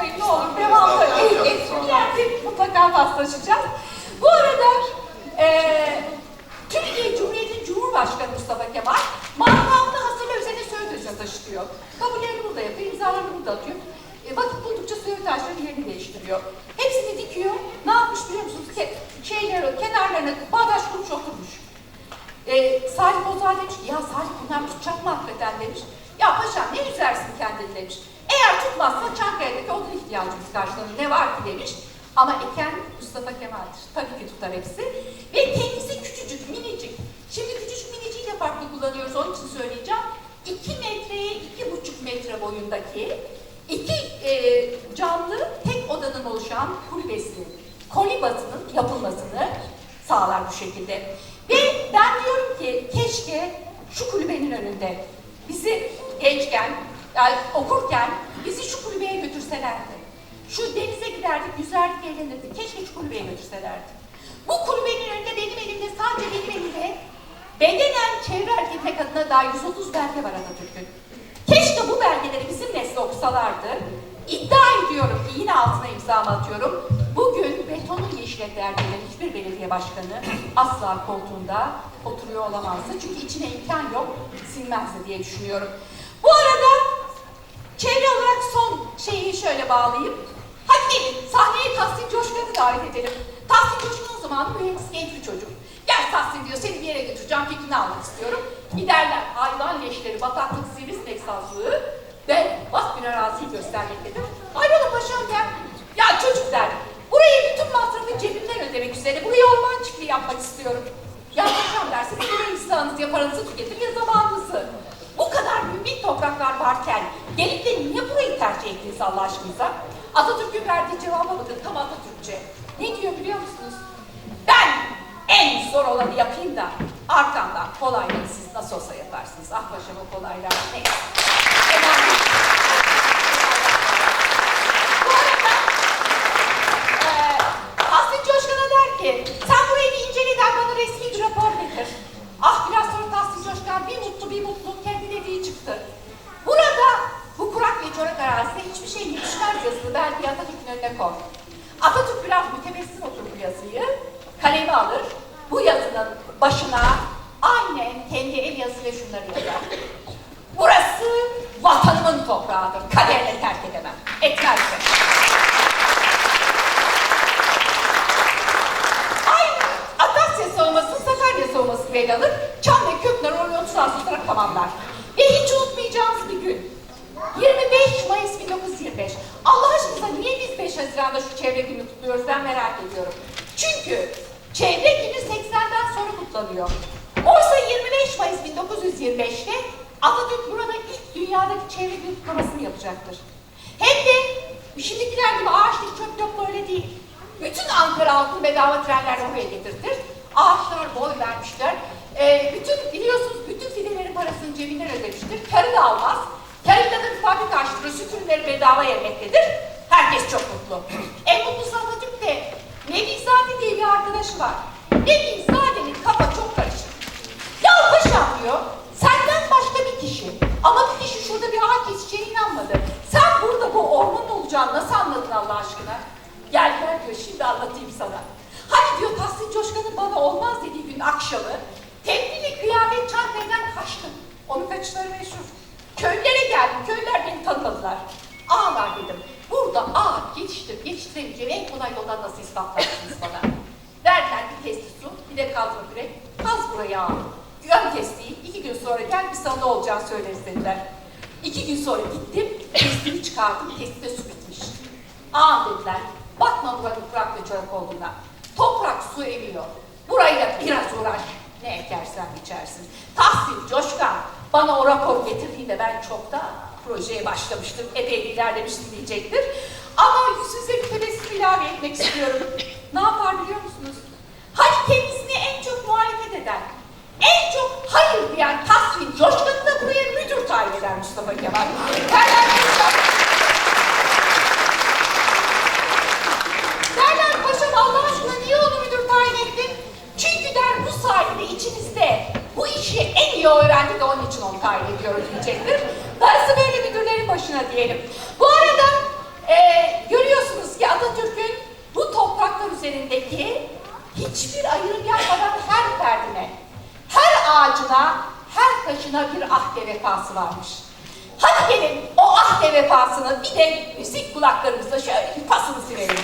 almayın ne olur. Devamlı esprilerle mutlaka paslaşacağız. Bu arada eee Türkiye Cumhuriyeti Cumhurbaşkanı Mustafa Kemal makamını hasırla üzerine Söğüt Özü'ne taşıtıyor. Kabullerini burada yapıyor, imzalarını burada atıyor. E, vakit buldukça Söğüt taşlarının yerini değiştiriyor. Hepsini dikiyor. Ne yapmış biliyor musunuz? Ke şeyleri, kenarlarına bağdaş kurmuş oturmuş. E, Salih Bozar demiş ki, ya Salih bunlar tutacak mı hakikaten demiş. Ya paşam ne üzersin kendini demiş. Eğer tutmazsa Çankaya'daki odun ihtiyacımız karşılanır. Ne var ki demiş. Ama eken Mustafa Kemal'dir. Tabii ki tutar hepsi. Ve kendisi küçücük, minicik. Şimdi küçücük miniciyi de farklı kullanıyoruz. Onun için söyleyeceğim. 2 metreye 2,5 metre boyundaki iki e, camlı tek odanın oluşan kulübesi, kolibasının yapılmasını sağlar bu şekilde. Ve ben diyorum ki keşke şu kulübenin önünde bizi gençken, yani okurken bizi şu kulübeye götürselerdi. Şu denize giderdik, yüzerdik, eğlenirdik. Keşke şu kulübeye götürselerdi. Bu kulübenin önünde benim elimde, sadece benim elimde bedenen çevre hareketine adına dair 130 belge var Atatürk'ün. Keşke bu belgeleri bizim nesli okusalardı. İddia ediyorum ki yine altına imzamı atıyorum. Bugün betonun yeşile derdilen hiçbir belediye başkanı asla koltuğunda oturuyor olamazdı. Çünkü içine imkan yok, silmezdi diye düşünüyorum. Bu arada Çevre olarak son şeyi şöyle bağlayayım. Hadi sahneye Tahsin Coşkan'ı davet edelim. Tahsin Coşkan o zaman mühendis genç bir çocuk. Gel Tahsin diyor seni bir yere götüreceğim fikrini almak istiyorum. Giderler hayvan leşleri, bataklık, sivrisinek sazlığı ve bak bir araziyi göstermektedir. Hayrola paşam gel. Ya çocuk der. Burayı bütün masrafı cebimden ödemek üzere buraya orman çiftliği yapmak istiyorum. Ya paşam derse siz buraya ıslahınızı yaparınızı tüketin ya zamanınızı. Bu kadar mümbit topraklar varken gelip de niye burayı tercih ettiniz Allah aşkınıza? Atatürk'ün verdiği cevaba bakın tam Atatürkçe. Ne diyor biliyor musunuz? Ben en zor olanı yapayım da arkamdan kolayları siz nasıl olsa yaparsınız. Ah paşam o kolaylar neyse. Der ki sen burayı bir incele der bana resmi bir rapor getir. Ah biraz sonra Tahsin Coşkan bir mutlu bir mutlu kendi dediği çıktı. Burada bu kurak ve çorak arazide hiçbir şey yetişmez yazılı belki Koy. Atatürk biraz mütebessim oturur bu yazıyı, kalemi alır, bu yazının başına aynen kendi el yazıyla şunları yazar. Burası vatanımın toprağıdır, kaderle terk edemem. Etmezse. Aynı Atasya savunması, Sakarya savunması gibi ele alır. Çam ve Köknar oraya 30 Ağustos'ta tamamlar. Ve hiç unutmayacağımız bir gün. 25 Mayıs 1925. Allah aşkına niye biz 5 Haziran'da şu çevre günü kutluyoruz ben merak ediyorum. Çünkü çevre günü 80'den sonra kutlanıyor. Oysa 25 Mayıs 1925'te Atatürk burada ilk dünyadaki çevre günü kutlamasını yapacaktır. Hem de şimdikiler gibi ağaçlık çöp yok böyle değil. Bütün Ankara halkını bedava trenlerle buraya getirtir. Ağaçlar boy vermişler. Ee, bütün biliyorsunuz bütün fidelerin parasını cebinden ödemiştir. Karı da almaz. Karıyla da bir fabrika açtırır. Sütünleri bedava yemektedir. Herkes çok mutlu. en mutlusu Atatürk'te Nevizade diye bir arkadaşı var. Nevizade'nin kafa çok karışık. Ya paşam diyor, senden başka bir kişi. Ama bir kişi şurada bir ağaç keseceğine inanmadı. Sen burada bu orman olacağını nasıl anladın Allah aşkına? Gel gel diyor, şimdi anlatayım sana. Hani diyor Tahsin Coşkan'ın bana olmaz dediği gün akşamı, tebdili kıyafet Çankaya'dan kaçtım. Onun kaçışları meşhur. Köylere geldim, köylüler beni tanımadılar. Yetiştiremeyeceğim en kolay yoldan nasıl ispatlarsınız bana? Verdiler bir testi su, bir de kazma kürek. Kaz buraya al. Ön testiyi iki gün sonra gel bir sana olacağını söyleriz dediler. İki gün sonra gittim, testini çıkardım, testide su bitmiş. Ağam dediler, bakma buranın kurak ve çorak olduğuna. Toprak su emiyor. Burayla biraz uğraş. Ne ekersen biçersin. Tahsin, Coşkan bana o rapor getirdiğinde ben çoktan projeye başlamıştım. Epey ilerlemiştim diyecektir. Ama yüzünüze bir tebessüm ilave etmek istiyorum. Ne yapar biliyor musunuz? Hani kendisini en çok muhalefet eden, en çok hayır diyen Tahsin Coşkan'ı da buraya müdür tayin eder Mustafa Kemal. Derler paşam, derler paşam Allah aşkına niye onu müdür tayin ettin? Çünkü der bu sayede içinizde bu işi en iyi öğrendi de onun için onu tayin ediyoruz diyecektir. Darısı böyle müdürlerin başına diyelim. Bu arada Atatürk'ün bu topraklar üzerindeki hiçbir ayrım yapmadan her ferdine, her ağacına, her taşına bir ahde vefası varmış. Hadi gelin o ahde vefasını bir de müzik kulaklarımızla şöyle bir pasını silelim.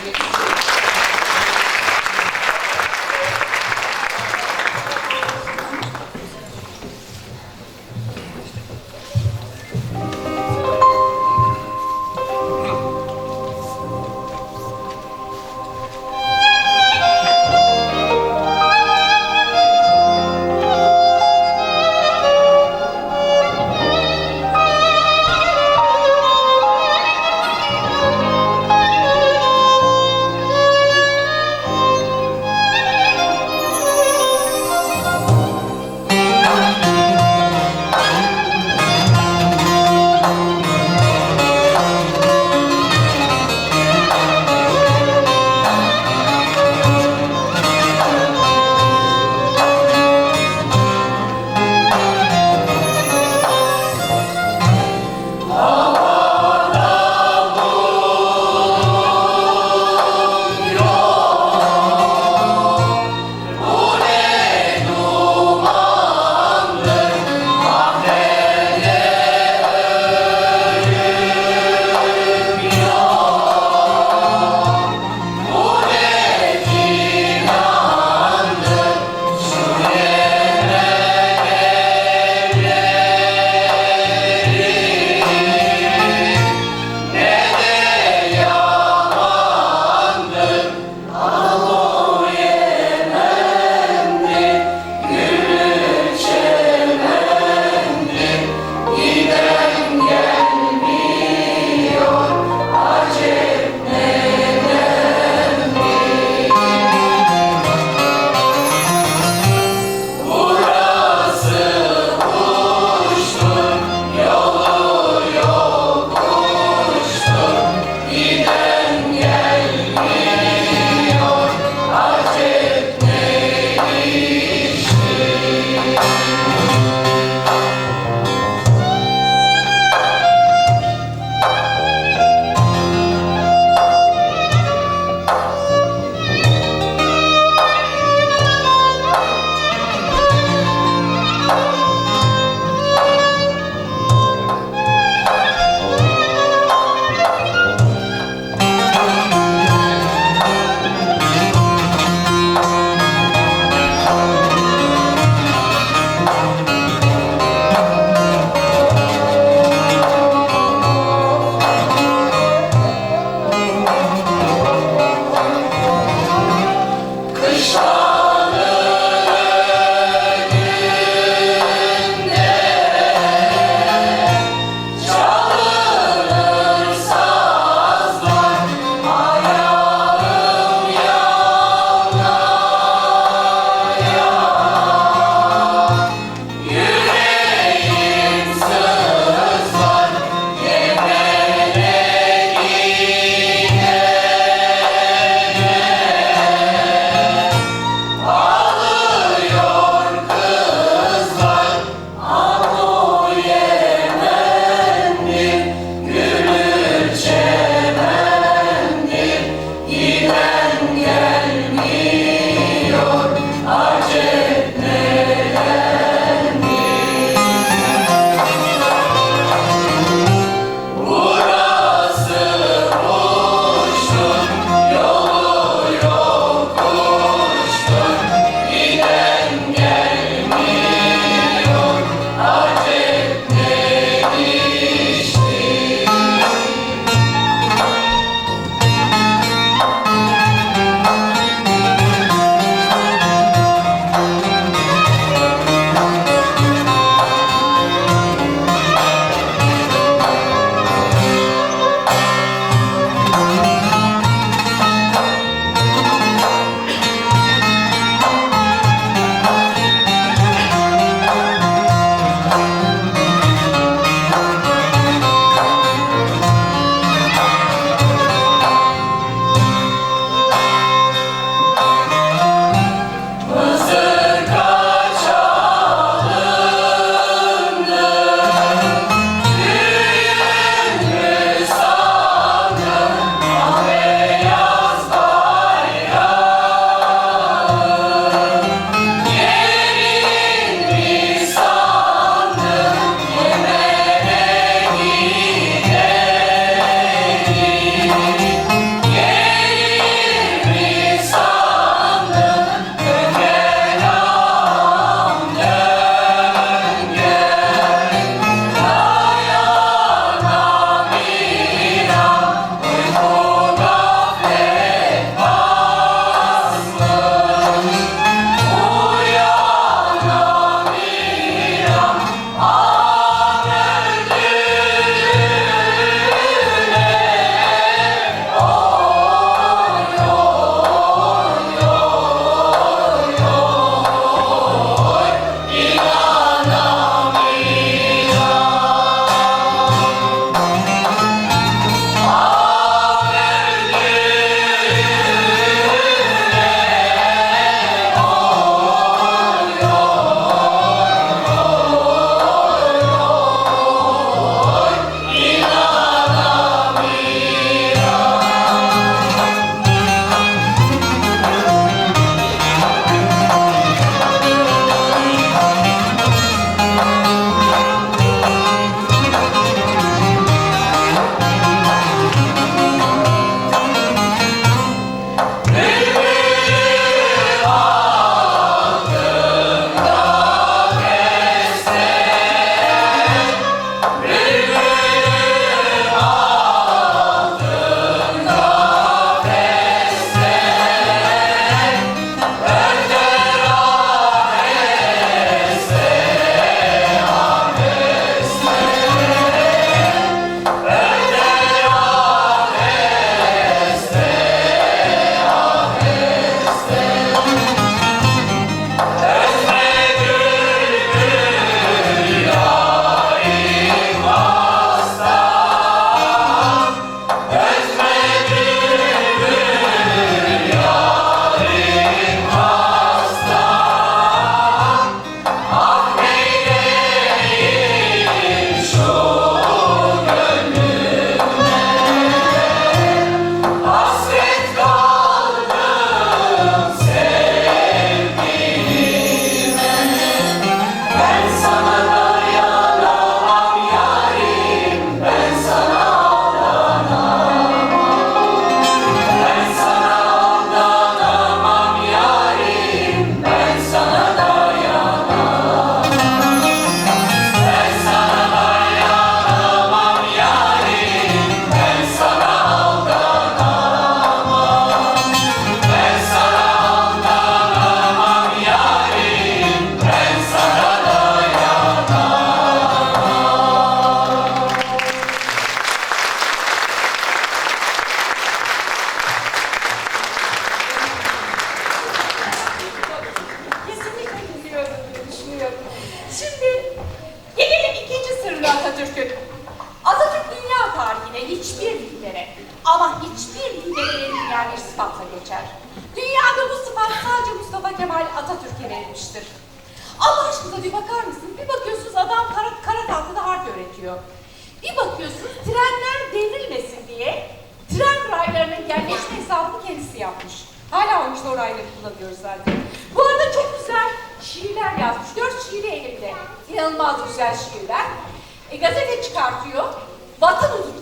biscuit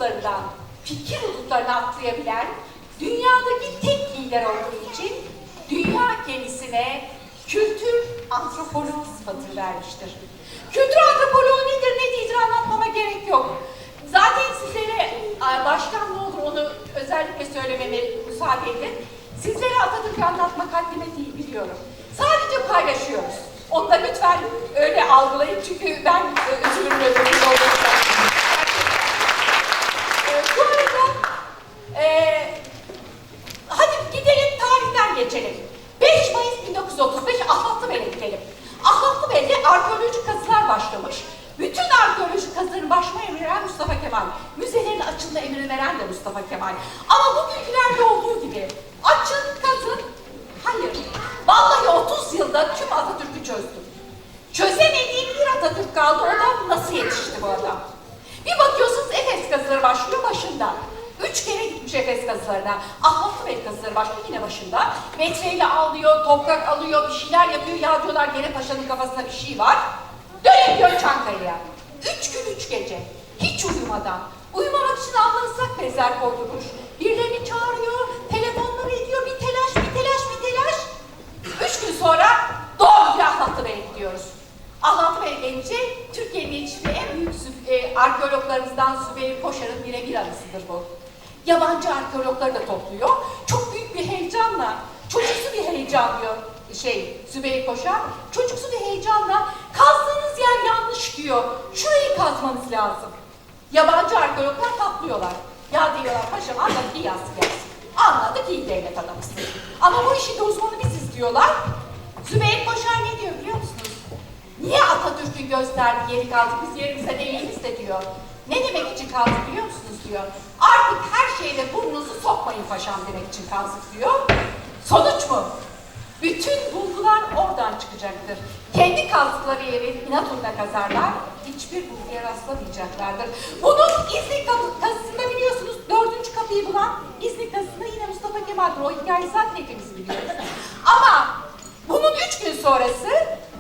Vatan hudutlarından, fikir hudutlarına atlayabilen dünyadaki tek lider olduğu için dünya kendisine kültür antropoloğu sıfatını vermiştir. Kültür antropoloğu nedir ne değildir anlatmama gerek yok. Zaten sizlere başkan ne olur onu özellikle söylememe müsaade edin. Sizlere Atatürk'ü anlatmak haddime değil biliyorum. Sadece paylaşıyoruz. Onu da lütfen öyle algılayın çünkü ben e, üzülürüm öyle bir şey olursa. E, bu arada e, hadi gidelim tarihten geçelim. 5 Mayıs 1935 Ahlatlıbel'e gidelim. Ahlatlıbel'de arkeolojik kazılar başlamış. Bütün arkeolojik kazıların başma emri veren Mustafa Kemal. Müzelerin açılma emrini veren de Mustafa Kemal. Ama bugünkülerde olduğu gibi açın kazın. Hayır. Vallahi 30 yılda tüm Atatürk'ü çözdüm. Çözemediğim bir Atatürk kaldı. O da nasıl yetişti bu adam? Bir bakıyorsunuz Efes kazıları başlıyor başında. Üç kere gitmiş Efes kazılarına. Ahlatlı Bey kazıları başlıyor yine başında. Metreyle alıyor, toprak alıyor, bir şeyler yapıyor. Ya diyorlar gene paşanın kafasında bir şey var. Dönüyor Çankaya'ya. Üç gün üç gece. Hiç uyumadan. Uyumamak için alnı ıslak bezler koydurmuş. Birilerini çağırıyor, telefonları ediyor. Bir telaş, bir telaş, bir telaş. Üç gün sonra doğru bir Ahlatlı Bey'e gidiyoruz. Ahlat Bey gelince Türkiye'nin yetiştiği en büyük e, arkeologlarımızdan Zübeyir Koşar'ın birebir anısıdır bu. Yabancı arkeologları da topluyor. Çok büyük bir heyecanla, çocuksu bir heyecan diyor şey Zübeyir Koşar. Çocuksu bir heyecanla kazdığınız yer yanlış diyor. Şurayı kazmanız lazım. Yabancı arkeologlar patlıyorlar. Ya diyorlar paşam anladık iyi yazsın. Anladık iyi devlet adamısın. Ama bu işin de uzmanı biziz diyorlar. Zübeyir Koşar ne diyor biliyor musunuz? Niye Atatürk'ün gösterdiği yeri kaldık biz yerimizde değiliz de diyor. Ne demek için kaldık biliyor musunuz diyor. Artık her şeyde burnunuzu sokmayın paşam demek için kaldık diyor. Sonuç mu? Bütün bulgular oradan çıkacaktır. Kendi kazdıkları yeri inatunla kazarlar, hiçbir bulguya rastlamayacaklardır. Bunun İznik kazısında biliyorsunuz dördüncü kapıyı bulan İznik kazısında yine Mustafa Kemal'dir. O hikayeyi zaten hepimiz biliyoruz. Ama bunun üç gün sonrası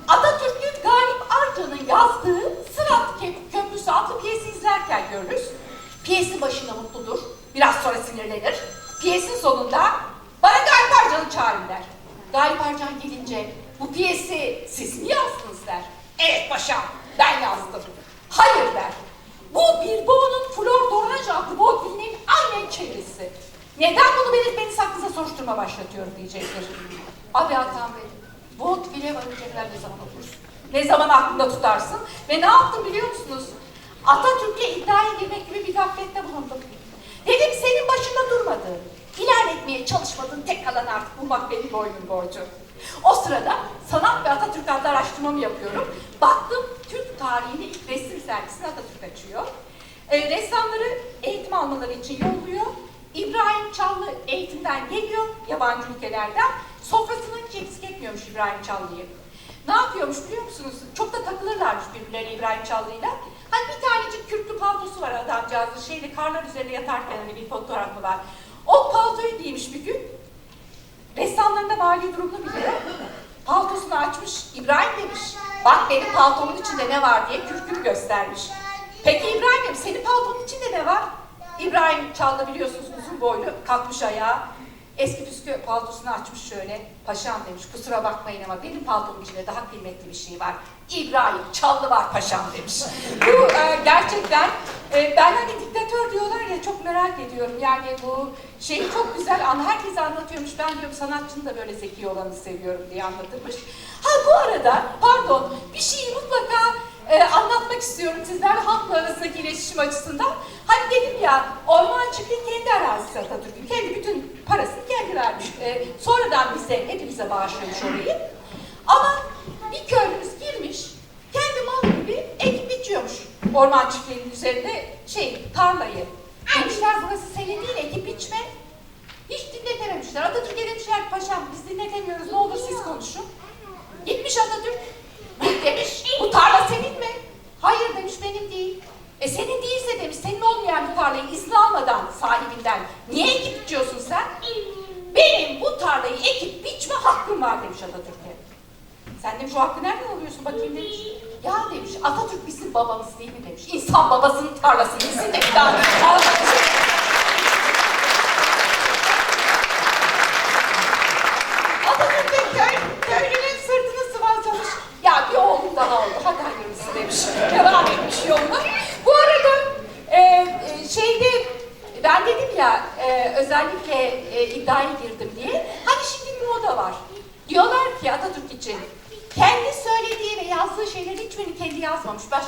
Atatürk'ün Galip Biraz sonra sinirlenir. Piyesin sonunda bana Galip Arcan'ı çağırın der. Galip Arcan gelince bu piyesi siz mi yazdınız der. Evet paşam ben yazdım. Hayır der. Bu bir boğunun Flor Dorange adlı boğ dilinin aynen çevirisi. Neden bunu belirtmeniz hakkında soruşturma başlatıyorum diyecektir. Abi Hakan Bey, Bot bile varınca ne zaman okursun? Ne zaman aklında tutarsın? Ve ne yaptım biliyor musunuz? Atatürk'le iddiaya girmek gibi bir gaflette bulundum. Dedim senin başında durmadığın, ilerletmeye çalışmadığın tek kalan artık bulmak benim boynum borcu. O sırada sanat ve Atatürk adlı araştırmamı yapıyorum. Baktım Türk tarihini ilk resim sergisini Atatürk açıyor. E, ressamları eğitim almaları için yolluyor. İbrahim Çallı eğitimden geliyor yabancı ülkelerden. Sofrasını hiç eksik etmiyormuş İbrahim Çallı'yı. Ne yapıyormuş biliyor musunuz? Çok da takılırlarmış birbirlerine İbrahim Çallı'yla. Hani bir tanecik kürklü paltosu var adamcağızın şeyde karlar üzerinde yatarken hani bir fotoğrafı var. O paltoyu giymiş bir gün. Ressamların da mali durumunu biliyor. Paltosunu açmış, İbrahim demiş. Bak benim paltomun içinde ne var diye kürkünü göstermiş. Peki İbrahim'im senin paltonun içinde ne var? İbrahim Çalda biliyorsunuz uzun boylu kalkmış ayağa. Eski püskü paltosunu açmış şöyle. Paşam demiş kusura bakmayın ama benim paltomun içinde daha kıymetli bir şey var. İbrahim Çallı var paşam demiş. Bu e, gerçekten e, ben hani diktatör diyorlar ya çok merak ediyorum. Yani bu şeyi çok güzel an herkese anlatıyormuş. Ben diyorum sanatçının da böyle zeki olanı seviyorum diye anlatırmış. Ha bu arada pardon bir şeyi mutlaka e, anlatmak istiyorum sizlerle halkla arasındaki iletişim açısından. Hani dedim ya orman çiftliği kendi arazisi Atatürk'ün. Kendi bütün parasını kendi vermiş. E, sonradan bize hepimize bağışlamış orayı. Ama bir köylümüz girmiş kendi malı gibi ekip biçiyormuş orman çiftliğinin üzerinde şey tarlayı. Demişler burası senin değil ekip biçme. Hiç dinletememişler. Atatürk'e demişler paşam biz dinletemiyoruz ne olur siz konuşun. Gitmiş Atatürk. Demiş bu tarla senin mi? Hayır demiş benim değil. E senin değilse demiş senin olmayan bir tarlayı izni almadan sahibinden niye ekip biçiyorsun sen? Benim bu tarlayı ekip biçme hakkım var demiş Atatürk'e. Sen demiş o hakkı nereden alıyorsun bakayım demiş. Ya demiş Atatürk bizim babamız değil mi demiş. İnsan babasının tarlasını bilsin de bir daha almamış. Atatürk de köy, köylünün sırtını sıvazlamış. Ya bir oğlum daha oldu. Hadi hayırlısı demiş. Devam etmiş yoluna. Bu arada e, e, şeyde ben dedim ya e, özellikle e, iddiaya girdim diye. Hani şimdi bir moda var. Diyorlar ki Atatürk için kendi söylediği ve yazdığı şeylerin hiçbirini kendi yazmamış. Başka